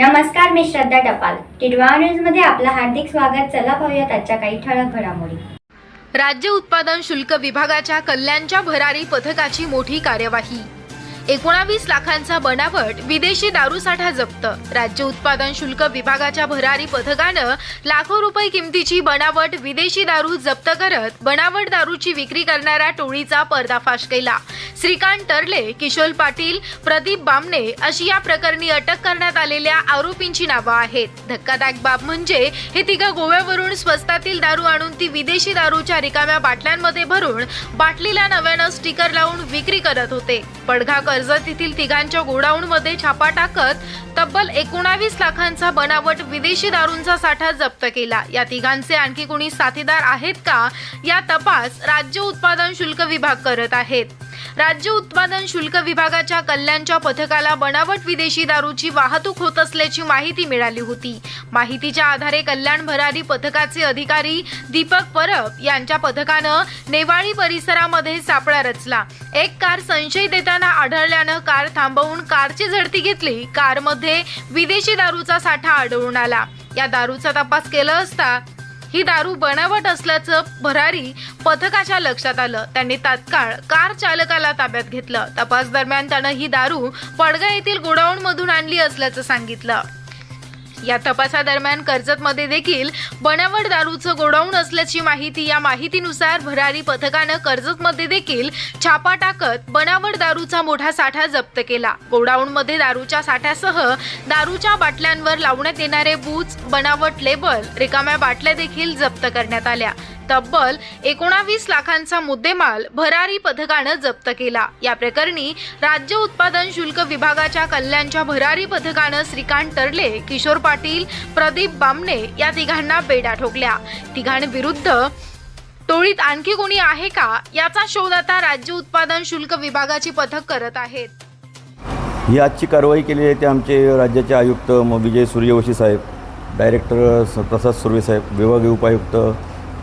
नमस्कार मी श्रद्धा टपाल. टिडवा न्यूजमध्ये आपलं हार्दिक स्वागत. चला पाहूयात आजच्या काही ठळक घडामोडी. राज्य उत्पादन शुल्क विभागाच्या कल्याणच्या भरारी पथकाची मोठी कार्यवाही. एकोणावीस लाखांचा बनावट विदेशी दारूसाठा जप्त. राज्य उत्पादन शुल्क विभागाच्या भरारी पथकानं लाखो रुपये किमतीची बनावट विदेशी दारू जप्त करत बनावट दारूची विक्री करणाऱ्या टोळीचा पर्दाफाश केला. श्रीकांत टर्ले किशोर पाटील प्रदीप बामणे अशी या प्रकरणी अटक करण्यात आलेल्या आरोपींची नावं आहेत. धक्कादायक बाब म्हणजे हे तिघं गोव्यावरून स्वस्तातील दारू आणून ती विदेशी दारूच्या रिकाम्या बाटल्यांमध्ये भरून बाटलीला नव्यानं स्टिकर लावून विक्री करत होते. पडघा कर्जत येथील तिघांच्या गोडाऊनमध्ये छापा टाकत तब्बल एकोणावीस लाखांचा बनावट विदेशी दारूंचा साठा जप्त केला. या तिघांचे आणखी कोणी साथीदार आहेत का? या तपास राज्य उत्पादन शुल्क विभाग करत आहेत. राज्य उत्पादन शुल्क विभागाच्या कल्याणच्या पथकाला बनावट विदेशी दारूची वाहतूक होत असल्याची माहिती मिळाली होती. माहितीच्या आधारे कल्याण भरारी पथकाचे अधिकारी दीपक परब यांच्या पथकानं नेवाळी परिसरामध्ये सापळा रचला. एक कार संशय देताना आढळल्यानं कार थांबवून कारची झडती घेतली. कारमध्ये विदेशी दारूचा साठा आढळून आला. या दारूचा तपास केला असता ही दारू बनावट असल्याचं भरारी पथकाच्या लक्षात आलं. त्यांनी तात्काळ कार चालकाला ताब्यात घेतलं. तपास दरम्यान त्यानं ही दारू पडगा येथील गोडाऊन मधून आणली असल्याचं सांगितलं. या तपासादरम्यान कर्जतमध्ये देखील बनावट दारूचं गोडाऊन असल्याची माहिती या माहितीनुसार भरारी पथकानं कर्जतमध्ये देखील छापा टाकत बनावट दारूचा मोठा साठा जप्त केला. गोडाऊनमध्ये दारूच्या साठ्यासह दारूच्या बाटल्यांवर लावण्यात येणारे बूच बनावट लेबल रिकाम्या बाटल्या देखील जप्त करण्यात आल्या. तब्बल एकोणावीस लाखांचा मुद्देमाल भरारी पथकानं जप्त केला. या प्रकरणी राज्य उत्पादन शुल्क विभागाच्या कल्याणच्या भरारी पथकानं श्रीकांत तरले किशोर पाटील प्रदीप बामणे या तिघांना बेड्या ठोकल्या. तिघांविरुद्ध टोळीत आणखी कोणी आहे का? याचा शोध आता राज्य उत्पादन शुल्क विभागाची पथक करत आहेत. ही आजची कारवाई केली आहे ते आमचे राज्याचे आयुक्त विजय सूर्यवंशी साहेब डायरेक्टर प्रसाद सुर्वे साहेब विभागीय उपायुक्त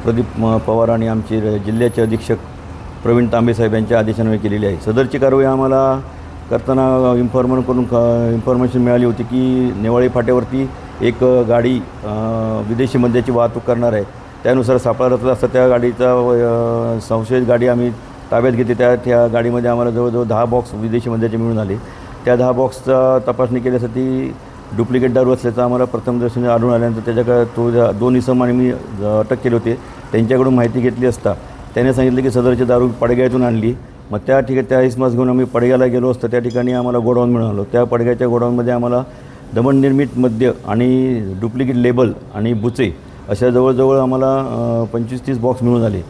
प्रदीप पवार आणि आमचे जिल्ह्याचे अधीक्षक प्रवीण तांबे साहेब यांच्या आदेशान्वये केलेली आहे. सदरची कारवाई आम्हाला करताना इन्फॉर्मन करून इन्फॉर्मेशन मिळाली होती की नेवाळी फाट्यावरती एक गाडी विदेशी मद्याची वाहतूक करणार आहे. त्यानुसार सापळा रचला असता त्या गाडीचा संशयित गाडी आम्ही ताब्यात घेतली. त्या त्या गाडीमध्ये आम्हाला जवळजवळ दहा बॉक्स विदेशी मद्याचे मिळून आले. त्या दहा बॉक्सचा तपासणी केल्यासाठी डुप्लिकेट दारू असल्याचं आम्हाला प्रथमदर्शनी आढळून आल्यानंतर त्याच्याकडे तो ज्या- दोन इसम आणि मी अटक केले होते. त्यांच्याकडून माहिती घेतली असता त्याने सांगितलं की सदरची दारू पडग्यातून आणली. मग त्या ठिकाणी त्या इसमास घेऊन आम्ही पडग्याला गेलो असतो. त्या ठिकाणी आम्हाला गोडाऊन मिळालं त्या पडग्याच्या गोडाऊनमध्ये आम्हाला दमन निर्मित मद्य आणि डुप्लिकेट लेबल आणि बुचे अशा जवळजवळ आम्हाला पंचवीस तीस बॉक्स मिळून आले.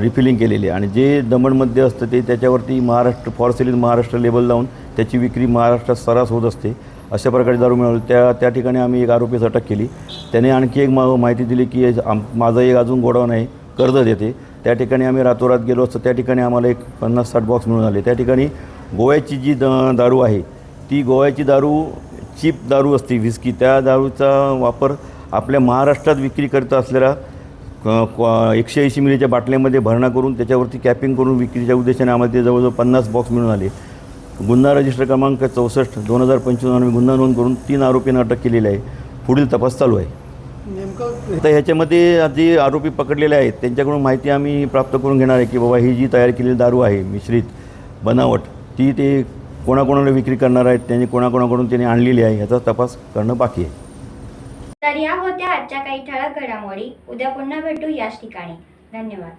रिफिलिंग केलेली. आणि जे दमणमध्ये असतं ते त्याच्यावरती Maharashtra for selling Maharashtra label लावून त्याची विक्री महाराष्ट्रात सरास होत असते. अशा प्रकारे दारू मिळवली त्या त्या ठिकाणी आम्ही एक आरोपीस अटक केली. त्याने आणखी एक मा माहिती दिली की आम माझं एक अजून गोडाऊन आहे. कर्ज देते. त्या ठिकाणी आम्ही रातोरात गेलो असतो. त्या ठिकाणी आम्हाला एक पन्नास साठ बॉक्स मिळून आले. त्या ठिकाणी गोव्याची जी द दारू आहे ती गोव्याची दारू चीप दारू असते व्हिस्की त्या दारूचा वापर आपल्या महाराष्ट्रात विक्री करत असलेल्या एकशे ऐंशी मिलीच्या बाटल्यामध्ये भरणा करून त्याच्यावरती कॅपिंग करून विक्रीच्या उद्देशाने आम्हाला ते जवळजवळ पन्नास बॉक्स मिळून आले. गुन्हा रजिस्टर क्रमांक चौसष्ट दोन हजार पंचवीस आम्ही गुन्हा नोंद करून तीन आरोपींना अटक केलेली आहे. पुढील तपास चालू आहे. आता ह्याच्यामध्ये जे आरोपी पकडलेले आहेत त्यांच्याकडून माहिती आम्ही प्राप्त करून घेणार आहे की बाबा ही जी तयार केलेली दारू आहे मिश्रित बनावट ती ते कोणाकोणाला विक्री करणार आहेत त्यांनी कोणाकोणाकडून त्यांनी आणलेली आहे याचा तपास करणं बाकी आहे. तर या होत्या आजच्या काही ठळक घडामोडी. उद्या पुन्हा भेटू याच ठिकाणी. धन्यवाद.